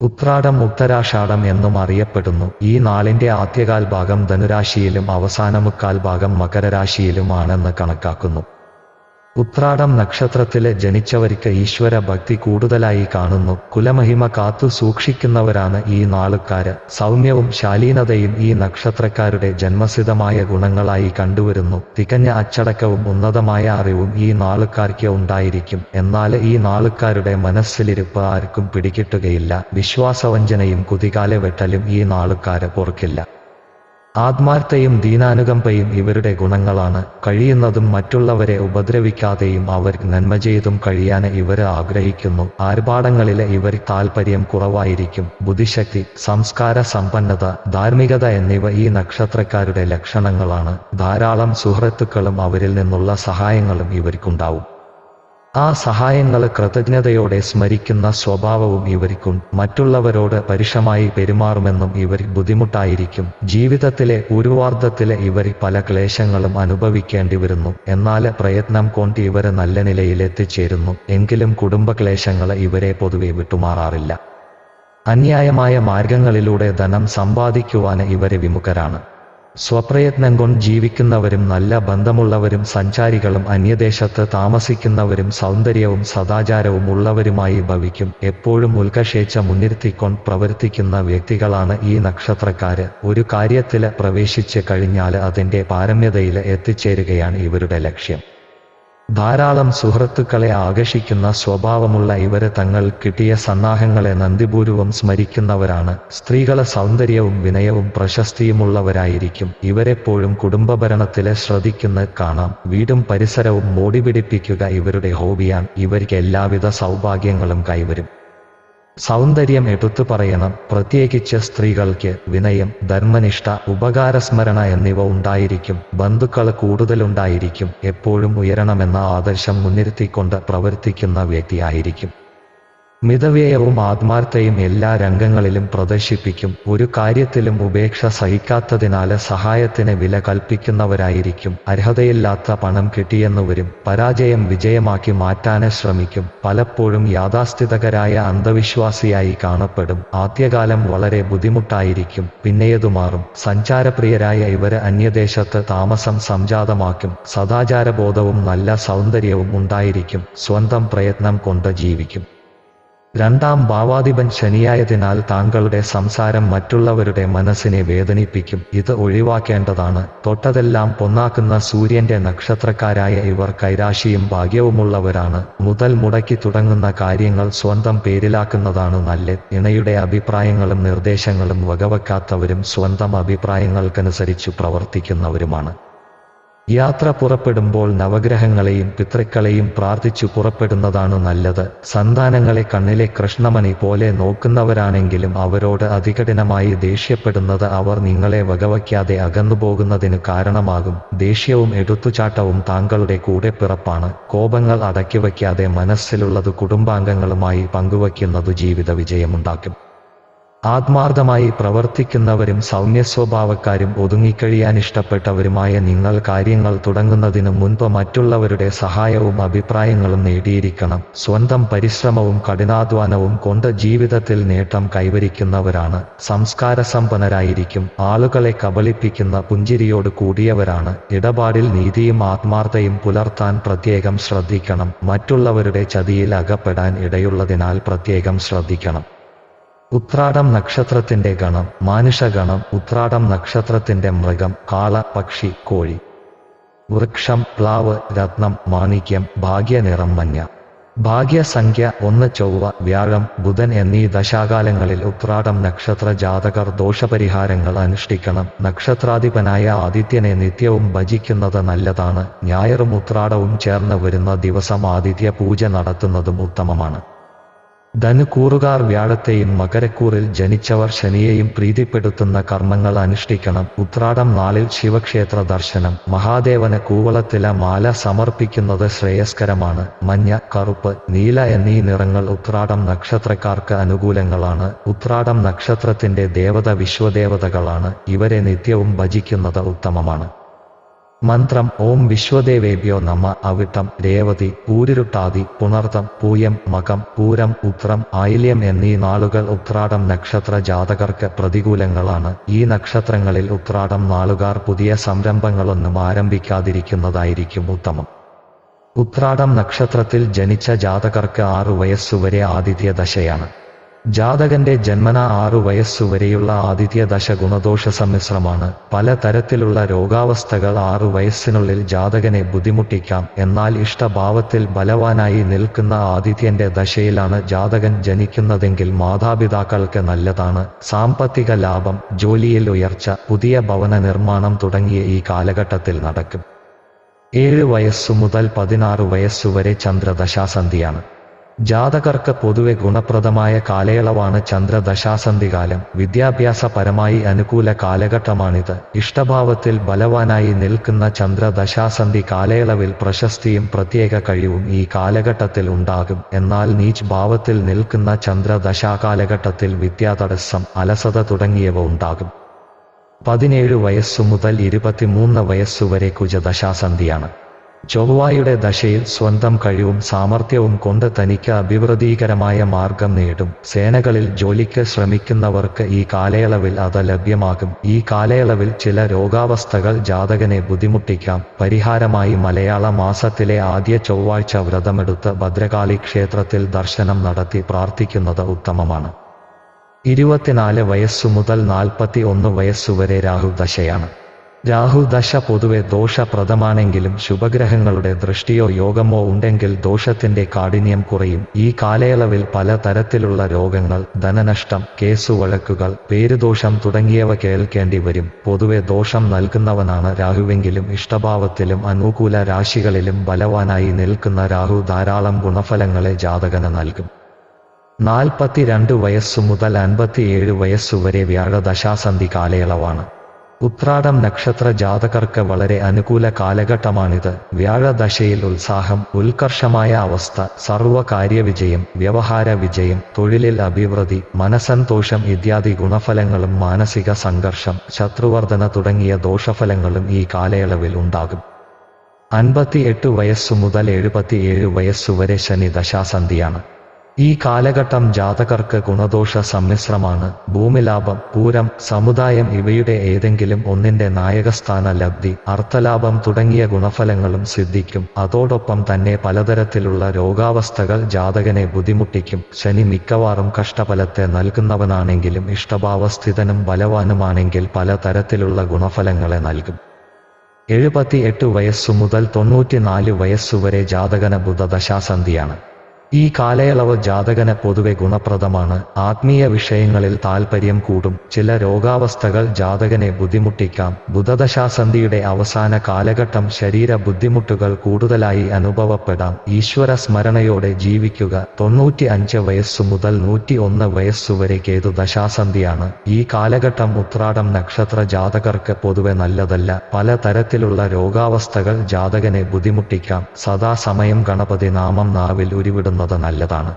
ഉത്രാടം ഉത്തരാഷാഢം എന്നും അറിയപ്പെടുന്നു. ഈ നാളിന്റെ ആദ്യകാൽ ഭാഗം ധനുരാശിയിലും അവസാനമുക്കാൽ ഭാഗം മകരരാശിയിലുമാണെന്ന് കണക്കാക്കുന്നു. ഉത്രാടം നക്ഷത്രത്തിലെ ജനിച്ചവർക്ക് ഈശ്വര ഭക്തി കൂടുതലായി കാണുന്നു. കുലമഹിമ കാത്തു സൂക്ഷിക്കുന്നവരാണ് ഈ നാളുകാര് സൗമ്യവും ശാലീനതയും ഈ നക്ഷത്രക്കാരുടെ ജന്മസിദ്ധമായ ഗുണങ്ങളായി കണ്ടുവരുന്നു. തികഞ്ഞ അച്ചടക്കവും ഉന്നതമായ അറിവും ഈ നാളുകാർക്ക് ഉണ്ടായിരിക്കും. എന്നാൽ ഈ നാളുകാരുടെ മനസ്സിലിരിപ്പ് ആർക്കും പിടികിട്ടുകയില്ല. വിശ്വാസവഞ്ചനയും കുതികാല വെട്ടലും ഈ നാളുകാരെ പൊറുക്കില്ല. ആത്മാർത്ഥയും ദീനാനുകമ്പയും ഇവരുടെ ഗുണങ്ങളാണ്. കഴിയുന്നതും മറ്റുള്ളവരെ ഉപദ്രവിക്കാതെയും അവർ നന്മ ചെയ്തും കഴിയാൻ ഇവർ ആഗ്രഹിക്കുന്നു. ആർഭാടങ്ങളിലെ ഇവർ താൽപ്പര്യം കുറവായിരിക്കും. ബുദ്ധിശക്തി സംസ്കാര സമ്പന്നത ധാർമ്മികത എന്നിവ ഈ നക്ഷത്രക്കാരുടെ ലക്ഷണങ്ങളാണ്. ധാരാളം സുഹൃത്തുക്കളും അവരിൽ നിന്നുള്ള സഹായങ്ങളും ഇവർക്കുണ്ടാവും. ആ സഹായങ്ങൾ കൃതജ്ഞതയോടെ സ്മരിക്കുന്ന സ്വഭാവവും ഇവർക്കും മറ്റുള്ളവരോട് പരുഷമായി പെരുമാറുമെന്നും ഇവർ ബുദ്ധിമുട്ടായിരിക്കും. ജീവിതത്തിലെ പൂർവാർദ്ധത്തിലെ ഇവർ പല ക്ലേശങ്ങളും അനുഭവിക്കേണ്ടി വരുന്നു. എന്നാൽ പ്രയത്നം കൊണ്ട് ഇവരെ നല്ല നിലയിൽ എത്തിച്ചേരുന്നു എങ്കിലും കുടുംബ ക്ലേശങ്ങൾ ഇവരെ പൊതുവെ വിട്ടുമാറാറില്ല. അന്യായമായ മാർഗങ്ങളിലൂടെ ധനം സമ്പാദിക്കുവാൻ ഇവരെ വിമുഖരാണ്. സ്വപ്രയത്നം കൊണ്ട് ജീവിക്കുന്നവരും നല്ല ബന്ധമുള്ളവരും സഞ്ചാരികളും അന്യദേശത്ത് താമസിക്കുന്നവരും സൗന്ദര്യവും സദാചാരവും ഉള്ളവരുമായി ഭവിക്കും. എപ്പോഴും ഉൽക്കശേച്ച മുൻനിർത്തിക്കൊണ്ട് പ്രവർത്തിക്കുന്ന വ്യക്തികളാണ് ഈ നക്ഷത്രക്കാര്. ഒരു കാര്യത്തിൽ പ്രവേശിച്ച് കഴിഞ്ഞാൽ അതിന്റെ പാരമ്യതയിൽ എത്തിച്ചേരുകയാണ് ഇവരുടെ ലക്ഷ്യം. ധാരാളം സുഹൃത്തുക്കളെ ആകർഷിക്കുന്ന സ്വഭാവമുള്ള ഇവർ തങ്ങൾ കിട്ടിയ സന്നാഹങ്ങളെ നന്ദിപൂർവം സ്മരിക്കുന്നവരാണ്. സ്ത്രീകളെ സൗന്ദര്യവും വിനയവും പ്രശസ്തിയുമുള്ളവരായിരിക്കും. ഇവരെപ്പോഴും കുടുംബഭരണത്തിലെ ശ്രദ്ധിക്കുന്ന കാണാം. വീടും പരിസരവും മോടിപിടിപ്പിക്കുക ഇവരുടെ ഹോബിയാണ്. ഇവർക്ക് എല്ലാവിധ സൗഭാഗ്യങ്ങളും കൈവരും. സൗന്ദര്യം എടുത്തു പറയണം. പ്രത്യേകിച്ച് സ്ത്രീകൾക്ക് വിനയം ധർമ്മനിഷ്ഠ ഉപകാരസ്മരണ എന്നിവ ഉണ്ടായിരിക്കും. ബന്ധുക്കൾ കൂടുതലുണ്ടായിരിക്കും. എപ്പോഴും ഉയരണമെന്ന ആദർശം മുൻനിർത്തിക്കൊണ്ട് പ്രവർത്തിക്കുന്ന വ്യക്തിയായിരിക്കും. മിതവ്യയവും ആത്മാർത്ഥയും എല്ലാ രംഗങ്ങളിലും പ്രദർശിപ്പിക്കും. ഒരു കാര്യത്തിലും ഉപേക്ഷ സഹിക്കാത്തതിനാല് സഹായത്തിന് വില കൽപ്പിക്കുന്നവരായിരിക്കും. അർഹതയില്ലാത്ത പണം കിട്ടിയെന്നുവരും പരാജയം വിജയമാക്കി മാറ്റാന് ശ്രമിക്കും. പലപ്പോഴും യാഥാസ്ഥിതകരായ അന്ധവിശ്വാസിയായി കാണപ്പെടും. ആദ്യകാലം വളരെ ബുദ്ധിമുട്ടായിരിക്കും. പിന്നെയതു മാറും. സഞ്ചാരപ്രിയരായ ഇവർ അന്യദേശത്ത് താമസം സംജാതമാക്കും. സദാചാരബോധവും നല്ല സൗന്ദര്യവും ഉണ്ടായിരിക്കും. സ്വന്തം പ്രയത്നം കൊണ്ട് ജീവിക്കും. രണ്ടാം ഭാവാധിപൻ ശനിയായതിനാൽ താങ്കളുടെ സംസാരം മറ്റുള്ളവരുടെ മനസ്സിനെ വേദനിപ്പിക്കും. ഇത് ഒഴിവാക്കേണ്ടതാണ്. തൊട്ടതെല്ലാം പൊന്നാക്കുന്ന സൂര്യന്റെ നക്ഷത്രക്കാരായ ഇവർ കൈരാശിയും ഭാഗ്യവുമുള്ളവരാണ്. മുതൽ മുടക്കി തുടങ്ങുന്ന കാര്യങ്ങൾ സ്വന്തം പേരിലാക്കുന്നതാണ് നല്ല ഇണയുടെ അഭിപ്രായങ്ങളും നിർദ്ദേശങ്ങളും വകവെക്കാത്തവരും സ്വന്തം അഭിപ്രായങ്ങൾക്കനുസരിച്ച് പ്രവർത്തിക്കുന്നവരുമാണ്. യാത്ര പുറപ്പെടുമ്പോൾ നവഗ്രഹങ്ങളെയും പിതൃക്കളെയും പ്രാർത്ഥിച്ചു പുറപ്പെടുന്നതാണ് നല്ലത്. സന്താനങ്ങളെ കണ്ണിലെ കൃഷ്ണമണി പോലെ നോക്കുന്നവരാണെങ്കിലും അവരോട് അതികഠിനമായി ദേഷ്യപ്പെടുന്നത് അവർ നിങ്ങളെ വകവയ്ക്കാതെ അകന്നുപോകുന്നതിന് കാരണമാകും. ദേഷ്യവും എടുത്തുചാട്ടവും താങ്കളുടെ കൂടെ പിറപ്പാണ്. കോപങ്ങൾ അടക്കിവയ്ക്കാതെ മനസ്സിലുള്ളത് കുടുംബാംഗങ്ങളുമായി പങ്കുവയ്ക്കുന്നത് ജീവിത വിജയമുണ്ടാക്കും ആത്മാർത്ഥമായി പ്രവർത്തിക്കുന്നവരും സൗമ്യ സൗമ്യസ്വഭാവക്കാരും ഒതുങ്ങിക്കഴിയാൻ ഇഷ്ടപ്പെട്ടവരുമായ നിങ്ങൾ കാര്യങ്ങൾ തുടങ്ങുന്നതിനു മുൻപ് മറ്റുള്ളവരുടെ സഹായവും അഭിപ്രായങ്ങളും നേടിയിരിക്കണം. സ്വന്തം പരിശ്രമവും കഠിനാധ്വാനവും കൊണ്ട് ജീവിതത്തിൽ നേട്ടം കൈവരിക്കുന്നവരാണ്. സംസ്കാര സമ്പന്നരായിരിക്കും ആളുകളെ കബളിപ്പിക്കുന്ന പുഞ്ചിരിയോട് കൂടിയവരാണ്. ഇടപാടിൽ നീതിയും ആത്മാർത്ഥയും പുലർത്താൻ പ്രത്യേകം ശ്രദ്ധിക്കണം. മറ്റുള്ളവരുടെ ചതിയിൽ അകപ്പെടാൻ ഇടയുള്ളതിനാൽ പ്രത്യേകം ശ്രദ്ധിക്കണം. ഉത്രാടം നക്ഷത്രത്തിന്റെ ഗണം മാനുഷഗണം ഉത്രാടം നക്ഷത്രത്തിന്റെ മൃഗം കാള പക്ഷി കോഴി. വൃക്ഷം പ്ലാവ് രത്നം മാണിക്യം ഭാഗ്യനിറം മഞ്ഞ. ഭാഗ്യസംഖ്യ ഒന്ന് ചൊവ്വ വ്യാഴം ബുധൻ എന്നീ ദശാകാലങ്ങളിൽ ഉത്രാടം നക്ഷത്ര ജാതകർ ദോഷപരിഹാരങ്ങൾ അനുഷ്ഠിക്കണം. നക്ഷത്രാധിപനായ ആദിത്യനെ നിത്യവും ഭജിക്കുന്നത് നല്ലതാണ്. ഞായറും ഉത്രാടവും ചേർന്ന് വരുന്ന ദിവസം ആദിത്യ പൂജ നടത്തുന്നതും ഉത്തമമാണ്. ധനുക്കൂറുകാർ വ്യാഴത്തെയും മകരക്കൂറിൽ ജനിച്ചവർ ശനിയെയും പ്രീതിപ്പെടുത്തുന്ന കർമ്മങ്ങൾ അനുഷ്ഠിക്കണം. ഉത്രാടം നാളിൽ ശിവക്ഷേത്ര ദർശനം. മഹാദേവന് കൂവളത്തില മാല സമർപ്പിക്കുന്നത് ശ്രേയസ്കരമാണ്. മഞ്ഞ കറുപ്പ് നീല എന്നീ നിറങ്ങൾ ഉത്രാടം നക്ഷത്രക്കാർക്ക് അനുകൂലങ്ങളാണ്. ഉത്രാടം നക്ഷത്രത്തിന്റെ ദേവത വിശ്വദേവതകളാണ്. ഇവരെ നിത്യവും ഭജിക്കുന്നത് ഉത്തമമാണ്. മന്ത്രം ഓം വിശ്വദേവേഭ്യോ നമ അവിട്ടം രേവതി പൂരിരുട്ടാതി പുണർത്തം പൂയം മകം പൂരം ഉത്രം ആയില്യം എന്നീ നാളുകൾ ഉത്രാടം നക്ഷത്ര ജാതകർക്ക് പ്രതികൂലങ്ങളാണ്. ഈ നക്ഷത്രങ്ങളിൽ ഉത്രാടം നാളുകാർ പുതിയ സംരംഭങ്ങളൊന്നും ആരംഭിക്കാതിരിക്കുന്നതായിരിക്കും ഉത്തമം. ഉത്രാടം നക്ഷത്രത്തിൽ ജനിച്ച ജാതകർക്ക് ആറു വയസ്സുവരെ ആതിഥ്യ ദശയാണ് ജാതകന്റെ ജന്മന ആറു വയസ്സുവരെയുള്ള ആദിത്യ ദശ ഗുണദോഷ സമ്മിശ്രമാണ്. പല തരത്തിലുള്ള രോഗാവസ്ഥകൾ ആറു വയസ്സിനുള്ളിൽ ജാതകനെ ബുദ്ധിമുട്ടിക്കാം. എന്നാൽ ഇഷ്ടഭാവത്തിൽ ബലവാനായി നിൽക്കുന്ന ആദിത്യന്റെ ദശയിലാണ് ജാതകൻ ജനിക്കുന്നതെങ്കിൽ മാതാപിതാക്കൾക്ക് നല്ലതാണ്. സാമ്പത്തിക ലാഭം ജോലിയിൽ ഉയർച്ച പുതിയ ഭവന നിർമ്മാണം തുടങ്ങിയ ഈ കാലഘട്ടത്തിൽ നടക്കും. ഏഴ് വയസ്സു മുതൽ പതിനാറ് വയസ്സുവരെ ചന്ദ്രദശാസന്ധിയാണ്. ജാതകർക്ക് പൊതുവെ ഗുണപ്രദമായ കാലയളവാണ് ചന്ദ്രദശാസന്ധികാലം. വിദ്യാഭ്യാസപരമായി അനുകൂല കാലഘട്ടമാണിത്. ഇഷ്ടഭാവത്തിൽ ബലവാനായി നിൽക്കുന്ന ചന്ദ്രദശാസന്ധി കാലയളവിൽ പ്രശസ്തിയും പ്രത്യേക കഴിവും ഈ കാലഘട്ടത്തിൽ ഉണ്ടാകും. എന്നാൽ നീച്ച് ഭാവത്തിൽ നിൽക്കുന്ന ചന്ദ്രദശാകാലഘട്ടത്തിൽ വിദ്യാതടസ്സം അലസത തുടങ്ങിയവ ഉണ്ടാകും. പതിനേഴ് വയസ്സു മുതൽ ഇരുപത്തിമൂന്ന് വയസ്സുവരെ കുജദശാസന്ധിയാണ്. ചൊവ്വായുടെ ദശയിൽ സ്വന്തം കഴിവും സാമർഥ്യവും കൊണ്ട് തനിക്ക് അഭിവൃദ്ധികരമായ മാർഗം നേടും. സേനകളിൽ ജോലിക്ക് ശ്രമിക്കുന്നവർക്ക് ഈ കാലയളവിൽ അത് ലഭ്യമാകും. ഈ കാലയളവിൽ ചില രോഗാവസ്ഥകൾ ജാതകനെ ബുദ്ധിമുട്ടിക്കാം. പരിഹാരമായി മലയാള മാസത്തിലെ ആദ്യ ചൊവ്വാഴ്ച വ്രതമെടുത്ത് ഭദ്രകാളി ക്ഷേത്രത്തിൽ ദർശനം നടത്തി പ്രാർത്ഥിക്കുന്നത് ഉത്തമമാണ്. ഇരുപത്തിനാല് വയസ്സു മുതൽ നാൽപ്പത്തി ഒന്ന് വയസ്സുവരെ രാഹു ദശയാണ് രാഹു ദശ പൊതുവെ ദോഷപ്രദമാണെങ്കിലും ശുഭഗ്രഹങ്ങളുടെ ദൃഷ്ടിയോ യോഗമോ ഉണ്ടെങ്കിൽ ദോഷത്തിന്റെ കാഠിന്യം കുറയും. ഈ കാലയളവിൽ പല തരത്തിലുള്ള രോഗങ്ങൾ ധനനഷ്ടം കേസുവഴക്കുകൾ പേരുദോഷം തുടങ്ങിയവ കേൾക്കേണ്ടി വരും. പൊതുവെ ദോഷം നൽകുന്നവനാണ് രാഹുവെങ്കിലും ഇഷ്ടഭാവത്തിലും അനുകൂല രാശികളിലും ബലവാനായി നിൽക്കുന്ന രാഹു ധാരാളം ഗുണഫലങ്ങളെ ജാതകന നൽകും. നാൽപ്പത്തിരണ്ട് വയസ്സു മുതൽ അൻപത്തിയേഴ് വയസ്സുവരെ വ്യാഴദശാസന്ധി കാലയളവാണ്. ഉത്രാടം നക്ഷത്ര ജാതകർക്ക് വളരെ അനുകൂല കാലഘട്ടമാണിത്. വ്യാഴദശയിൽ ഉത്സാഹം ഉത്കർഷമായ അവസ്ഥ സർവകാര്യവിജയം വ്യവഹാര വിജയം തൊഴിലിൽ അഭിവൃദ്ധി മനസന്തോഷം ഇത്യാദി ഗുണഫലങ്ങളും മാനസിക സംഘർഷം ശത്രുവർധന തുടങ്ങിയ ദോഷഫലങ്ങളും ഈ കാലയളവിൽ ഉണ്ടാകും. അൻപത്തിയെട്ട് വയസ്സു മുതൽ എഴുപത്തിയേഴ് വയസ്സുവരെ ശനി ദശാസന്ധിയാണ്. ഈ കാലഘട്ടം ജാതകർക്ക് ഗുണദോഷ സമ്മിശ്രമാണ്. ഭൂമിലാഭം പൂരം സമുദായം ഇവയുടെ ഏതെങ്കിലും ഒന്നിന്റെ നായകസ്ഥാന ലബ്ധി അർത്ഥലാഭം തുടങ്ങിയ ഗുണഫലങ്ങളും സിദ്ധിക്കും. അതോടൊപ്പം തന്നെ പലതരത്തിലുള്ള രോഗാവസ്ഥകൾ ജാതകനെ ബുദ്ധിമുട്ടിക്കും. ശനി മിക്കവാറും കഷ്ടഫലത്തെ നൽകുന്നവനാണെങ്കിലും ഇഷ്ടഭാവസ്ഥിതനും ബലവാനുമാണെങ്കിൽ പലതരത്തിലുള്ള ഗുണഫലങ്ങളെ നൽകും. എഴുപത്തിയെട്ട് വയസ്സു മുതൽ തൊണ്ണൂറ്റിനാല് വയസ്സുവരെ ജാതകന ബുധദശാസന്ധിയാണ്. ഈ കാലയളവ് ജാതകന് പൊതുവെ ഗുണപ്രദമാണ്. ആത്മീയ വിഷയങ്ങളിൽ താൽപ്പര്യം കൂടും. ചില രോഗാവസ്ഥകൾ ജാതകനെ ബുദ്ധിമുട്ടിക്കാം. ബുധദശാസന്ധിയുടെ അവസാന കാലഘട്ടം ശരീര ബുദ്ധിമുട്ടുകൾ കൂടുതലായി അനുഭവപ്പെടാം. ഈശ്വര സ്മരണയോടെ ജീവിക്കുക. തൊണ്ണൂറ്റി അഞ്ച് വയസ്സു മുതൽ നൂറ്റി ഒന്ന് വയസ്സുവരെ കേതു ദശാസന്ധിയാണ്. ഈ കാലഘട്ടം ഉത്രാടം നക്ഷത്ര ജാതകർക്ക് പൊതുവെ നല്ലതല്ല. പല തരത്തിലുള്ള രോഗാവസ്ഥകൾ ജാതകനെ ബുദ്ധിമുട്ടിക്കാം. സദാസമയം ഗണപതി നാമം നാവിൽ ഉരുവിടുന്നത് നല്ലതാണ്